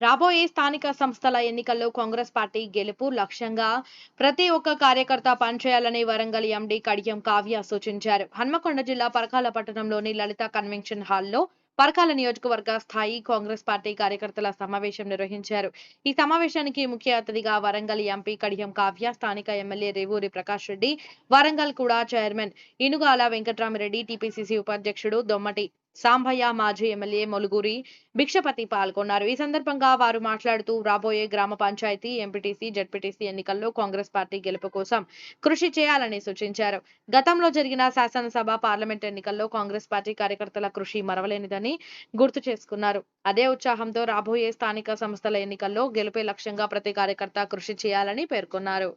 రాబోయే స్థానిక సంస్థల ఎన్నికల్లో కాంగ్రెస్ పార్టీ గెలుపు లక్ష్యంగా ప్రతి ఒక్క కార్యకర్త పనిచేయాలని వరంగల్ ఎండీ కడియం కావ్య సూచించారు. హన్మకొండ జిల్లా పరకాల పట్టణంలోని లలిత కన్వెన్షన్ హాల్లో పరకాల నియోజకవర్గ స్థాయి కాంగ్రెస్ పార్టీ కార్యకర్తల సమావేశం నిర్వహించారు. ఈ సమావేశానికి ముఖ్య అతిథిగా వరంగల్ ఎంపీ కడియం కావ్య స్థానిక ఎమ్మెల్యే రేవూరి ప్రకాష్ రెడ్డి వరంగల్ కూడా చైర్మన్ ఇనుగాల వెంకట్రామిరెడ్డి టీపీసీసీ ఉపాధ్యక్షుడు దొమ్మటి సాంభయ్య మాజీ ఎమ్మెల్యే మొలుగురి భిక్షపతి పాల్గొన్నారు. ఈ సందర్భంగా వారు మాట్లాడుతూ రాబోయే గ్రామ పంచాయతీ ఎంపీటీసీ జడ్పీటీసీ ఎన్నికల్లో కాంగ్రెస్ పార్టీ గెలుపు కోసం కృషి చేయాలని సూచించారు. గతంలో జరిగిన శాసనసభ పార్లమెంట్ ఎన్నికల్లో కాంగ్రెస్ పార్టీ కార్యకర్తల కృషి మరవలేనిదని గుర్తు చేసుకున్నారు. అదే ఉత్సాహంతో రాబోయే స్థానిక సంస్థల ఎన్నికల్లో గెలుపే లక్ష్యంగా ప్రతి కార్యకర్త కృషి చేయాలని పేర్కొన్నారు.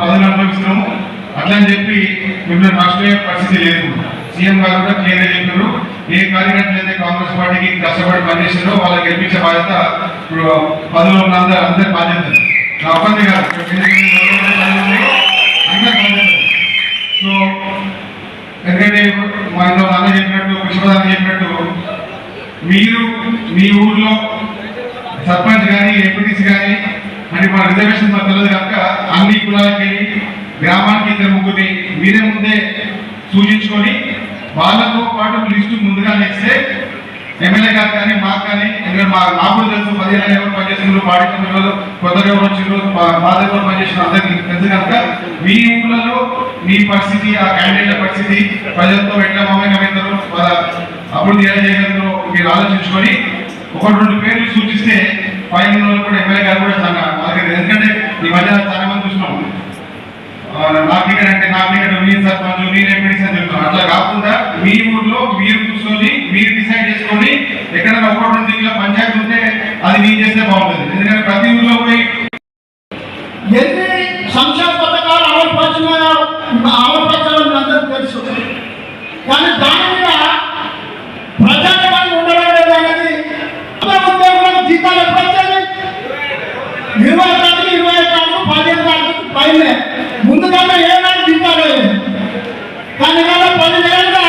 పదవులు అనుభవిస్తున్నాము అట్లని చెప్పి మిమ్మల్ని రాష్ట్రీయ పరిస్థితి లేదు. సీఎం గారు కూడా క్లియర్ చెప్పారు ఏ కార్యకర్తలైతే కాంగ్రెస్ పార్టీకి కష్టపడి పనిచేస్తారో వాళ్ళకి గెలిపించే బాధ్యత ఇప్పుడు పదవులు ఉన్న అందరి బాధ్యత. నా కాదు. అందరి బాధ్యత. సో ఎందుకంటే మా ఇంట్లో నాన్న చెప్పినట్టు విశ్వదాన్ని చెప్పినట్టు మీరు మీ ఊర్లో సర్పంచ్ కానీ ఎంపీటీసీ కానీ మరి మా రిజర్వేషన్ మాకు తెలియదు కనుక అన్ని కులాలకి గ్రామానికి ఇద్దరు ముగ్గురిని మీరే ముందే సూచించుకొని వాళ్ళతో పాటు లిస్టు ముందుగా ఇస్తే ఎమ్మెల్యే గారు కానీ మాకు కానీ ఎందుకంటే మా నాకు తెలుసు పదిహేను ఎవరు పనిచేసిన పాడి పిల్లలు కొత్తగా ఎవరు వచ్చిండ్రు మా మా దగ్గర పనిచేసిన అందరికీ తెలుసు కనుక మీ ఊళ్ళలో మీ పరిస్థితి ఆ క్యాండిడేట్ల పరిస్థితి ప్రజలతో ఎట్లా మమేకమవుతారు వాళ్ళ అభివృద్ధి ఎలా చేయగలరో మీరు ఆలోచించుకొని ఒక రెండు పేర్లు సూచిస్తే పైన వాళ్ళు కూడా ఎమ్మెల్యే గారు కూడా చాలా వాళ్ళకి ఎందుకంటే ఈ మధ్య చాలా మంది చూసినాం. నాకు ఇక్కడ అంటే నాకు ఇక్కడ మీరు సర్పంచ్ మీరు ఎంపీడీసీ అని చెప్తున్నారు. అట్లా కాకుండా మీ ఊర్లో మీరు కూర్చొని మీరు డిసైడ్ చేసుకొని ఎక్కడైనా ఒకటి రెండు పంచాయతీ ఉంటే అది మీరు చేస్తే బాగుంటుంది. ఎందుకంటే ప్రతి ఊర్లో పోయి ఎన్ని సంక్షేమ పథకాలు అమలుపరిచినాయో అమలుపరచడం అందరికీ తెలుసు కానీ దాని మీద ప్రజానికాన్ని ఉండడం లేదు అనేది అందరి ఉద్యోగులకు జీతాలు ఎప్పుడు వచ్చాయి ఇరవై తారీఖు ఇరవై తారీఖు పదిహేను తారీఖు పైనే ఎందుకంటే ఏనాడు జీతాలు లేదు కానీ ఇవాళ పదివేలుగా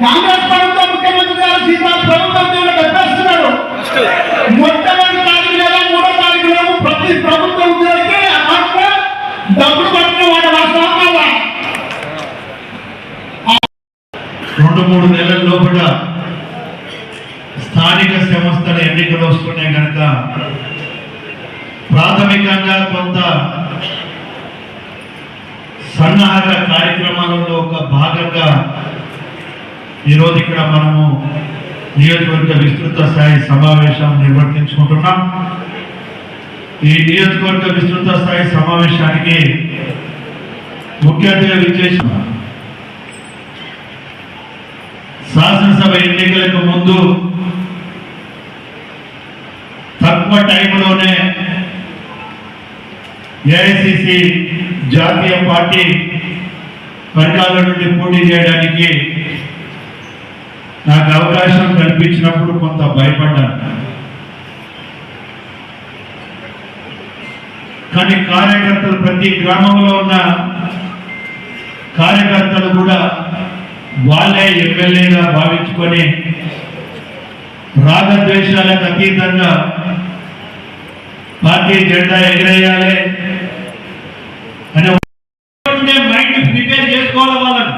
కాంగ్రెస్ ప్రభుత్వం ముఖ్యమంత్రి గారు సీతా ప్రభుత్వం ఉద్యోగులకు ఎప్పేస్తున్నాడు మొట్టమొదటి తారీఖు లేదా మూడో తారీఖు లోపు ప్రతి ప్రభుత్వ ఉద్యోగికి అకౌంట్లో డబ్బులు పట్టిన వాడు రాష్ట్రం రెండు మూడు నెలల లోపల స్థానిక సంస్థల ఎన్నికలు వస్తున్నాయి కనుక ప్రాథమికంగా కొంత సన్నాహక కార్యక్రమాలలో ఒక భాగంగా ఈరోజు ఇక్కడ మనము నియోజకవర్గ విస్తృత స్థాయి సమావేశం నిర్వర్తించుకుంటున్నాం. ఈ నియోజకవర్గ విస్తృత స్థాయి సమావేశానికి ముఖ్య అతిథిగా విచ్చేసిన శాసనసభ ఎన్నికలకు ముందు తక్కువ టైంలోనే ఏఐసిసి జాతీయ పార్టీ వర్గాల నుండి పోటీ చేయడానికి నాకు అవకాశం కల్పించినప్పుడు కొంత భయపడ్డాను. కానీ కార్యకర్తలు ప్రతి గ్రామంలో ఉన్న కార్యకర్తలు కూడా వాళ్ళే ఎమ్మెల్యేగా భావించుకొని రాగద్వేషాలకు అతీతంగా పార్టీ జెండా ఎగరేయాలి. అనే ఉండే మైండ్ ప్రిపేర్ చేసుకోవాలి వాళ్ళని.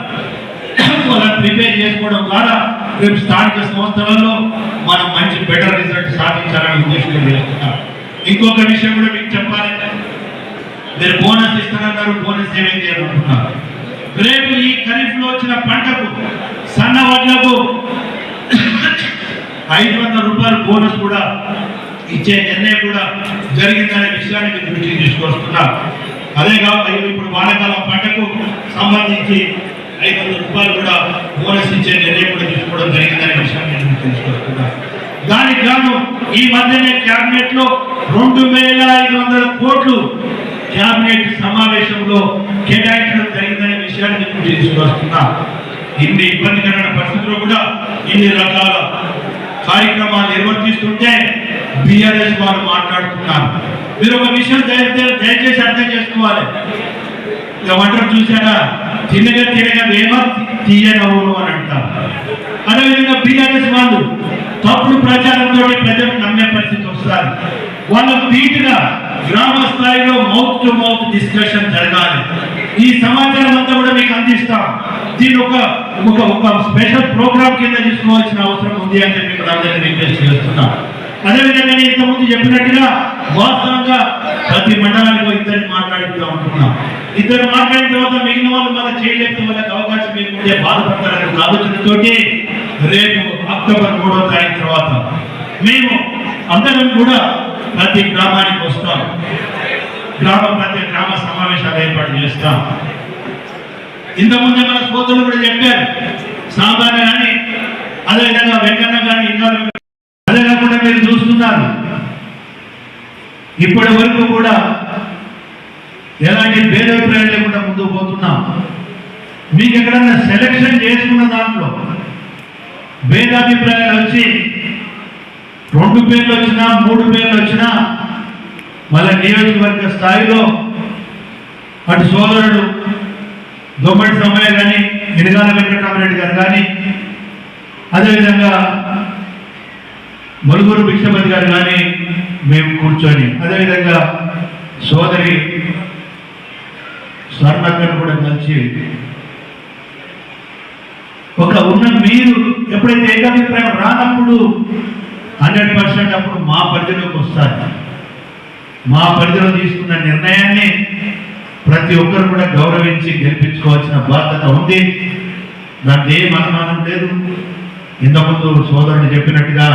వాళ్ళని ప్రిపేర్ చేసుకోవడం ద్వారా రేపు స్థానిక సంస్థలలో మనం మంచి బెటర్ రిజల్ట్ సాధించాలని ఉద్దేశంగా చేస్తున్నాం ఇంకొక విషయం కూడా మీకు చెప్పాలి. మీరు బోనస్ ఇస్తానన్నారు బోనస్ ఏమైంది అని అంటున్నారు రేపు ఈ ఖరీఫ్లో వచ్చిన పంటకు సన్న వడ్లకు ఐదు వందల రూపాయలు బోనస్ కూడా ఇచ్చే నిర్ణయం కూడా జరిగిందనే విషయాన్ని మీకు దృష్టికి తీసుకొస్తున్నా అదే కాదు ఇప్పుడు వానాకాలం పంటకు సంబంధించి ఐదు వందల రూపాయలు కూడా బోనస్ ఇచ్చే నిర్ణయం కూడా తీసుకోవడం జరిగిందనే విషయాన్ని నేను దానికి గాను ఈ మధ్యనే క్యాబినెట్లో రెండు వేల ఐదు వందల కోట్లు క్యాబినెట్ సమావేశంలో కేటాయించడం జరిగిందనే విషయాన్ని మీకు తీసుకొస్తున్నా ఇన్ని ఇబ్బందికరమైన పరిస్థితుల్లో కూడా ఇన్ని రకాల కార్యక్రమాలు నిర్వర్తిస్తుంటే బిఆర్ఎస్ వారు మాట్లాడుతున్నారు. మీరు ఒక విషయం దయచేసి అర్థం చేసుకోవాలి. వంటలు చూసారా తినగా తినగా వేమ తీయనవును అని అంటారు. అదేవిధంగా బీఆర్ఎస్ వాళ్ళు తప్పుడు ప్రచారంతో ప్రజలు నమ్మే పరిస్థితి వస్తారు వాళ్ళ ధీటుగా గ్రామ స్థాయిలో మౌత్ టు మౌత్ డిస్కషన్ జరగాలి. ఈ సమాచారం అంతా కూడా మీకు అందిస్తాం. దీని ఒక ఒక ఒక స్పెషల్ ప్రోగ్రామ్ కింద తీసుకోవాల్సిన అవసరం ఉంది అని చెప్పి ఇక్కడ అందరినీ రిక్వెస్ట్ చేస్తున్నాం. అదేవిధంగా నేను ఇంతకుముందు చెప్పినట్టుగా వాస్తవంగా ప్రతి మండలానికి ఇద్దరిని మాట్లాడుతూ ఉంటున్నాం. ఇద్దరు మాట్లాడిన తర్వాత మిగిలిన వాళ్ళు మన చేయలేకపోతే వాళ్ళకి అవకాశం ఏముంటే బాధపడతారని ఆలోచనతోటి రేపు అక్టోబర్ మూడో తారీఖు తర్వాత మేము అందరం కూడా ప్రతి గ్రామానికి వస్తాం. గ్రామ ప్రతి గ్రామ సమావేశాలు ఏర్పాటు చేస్తాం. ఇంతకుముందే మన సోదరులు కూడా చెప్పారు. సాంబార్ అని అదేవిధంగా వెంకన్న కానీ ఇన్నారు అదే కాకుండా మీరు చూస్తున్నారు. ఇప్పటి వరకు కూడా ఎలాంటి భేదాభిప్రాయం లేకుండా ముందుకు పోతున్నాం. మీకు ఎక్కడన్నా సెలెక్షన్ చేసుకున్న దాంట్లో భేదాభిప్రాయాలు వచ్చి రెండు పేర్లు వచ్చినా మూడు పేర్లు వచ్చినా మళ్ళా నియోజకవర్గ స్థాయిలో అటు సోదరుడు దొమ్మటి సమయ కానీ మినగాల వెంకటరామరెడ్డి గారు కానీ అదేవిధంగా మరుగురు భిక్షపతి గారు కానీ మేము కూర్చొని అదేవిధంగా సోదరి స్వర్ణక్కను కూడా కలిసి ఒక ఉన్న మీరు ఎప్పుడైతే ఏకాభిప్రాయం రానప్పుడు హండ్రెడ్ పర్సెంట్ అప్పుడు మా పరిధిలోకి వస్తారు. మా పరిధిలో తీసుకున్న నిర్ణయాన్ని ప్రతి ఒక్కరు కూడా గౌరవించి గెలిపించుకోవాల్సిన బాధ్యత ఉంది. దాంట్లో ఏం అనుమానం లేదు. ఇంతకుముందు సోదరుడు చెప్పినట్టుగా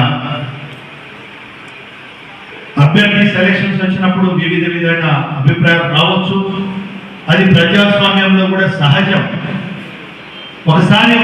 అభ్యర్థి సెలక్షన్స్ వచ్చినప్పుడు వివిధ విధమైన అభిప్రాయాలు రావచ్చు. అది ప్రజాస్వామ్యంలో కూడా సహజం. ఒకసారి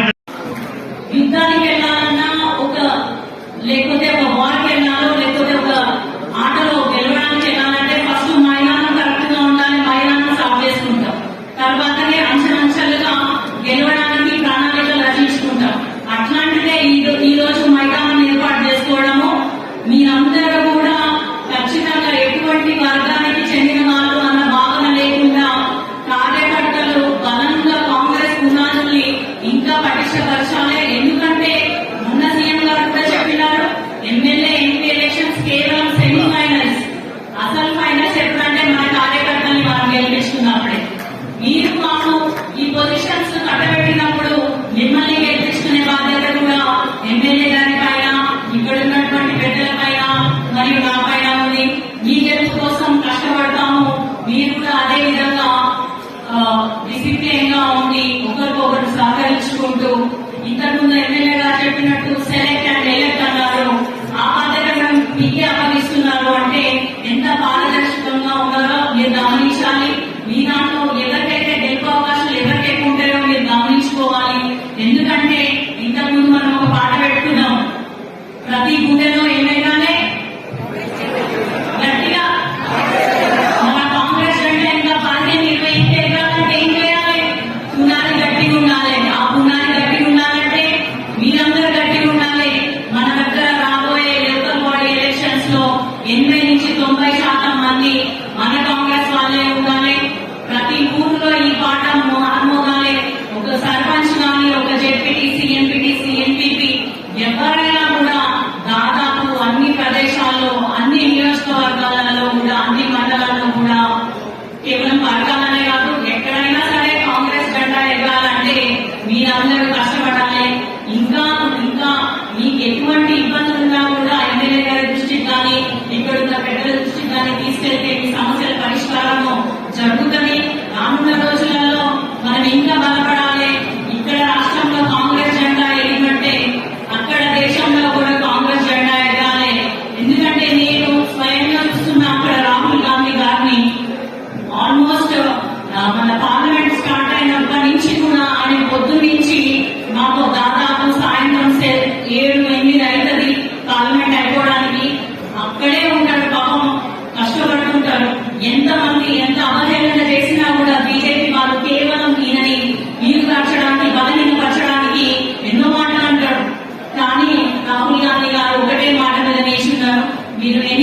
దాన్ని తీసుకెళ్తే ఈ సమస్యల పరిష్కారము జరుగుతుంది రానున్న రోజులలో మనం ఇంకా బలపడ మీరు ఎన్ని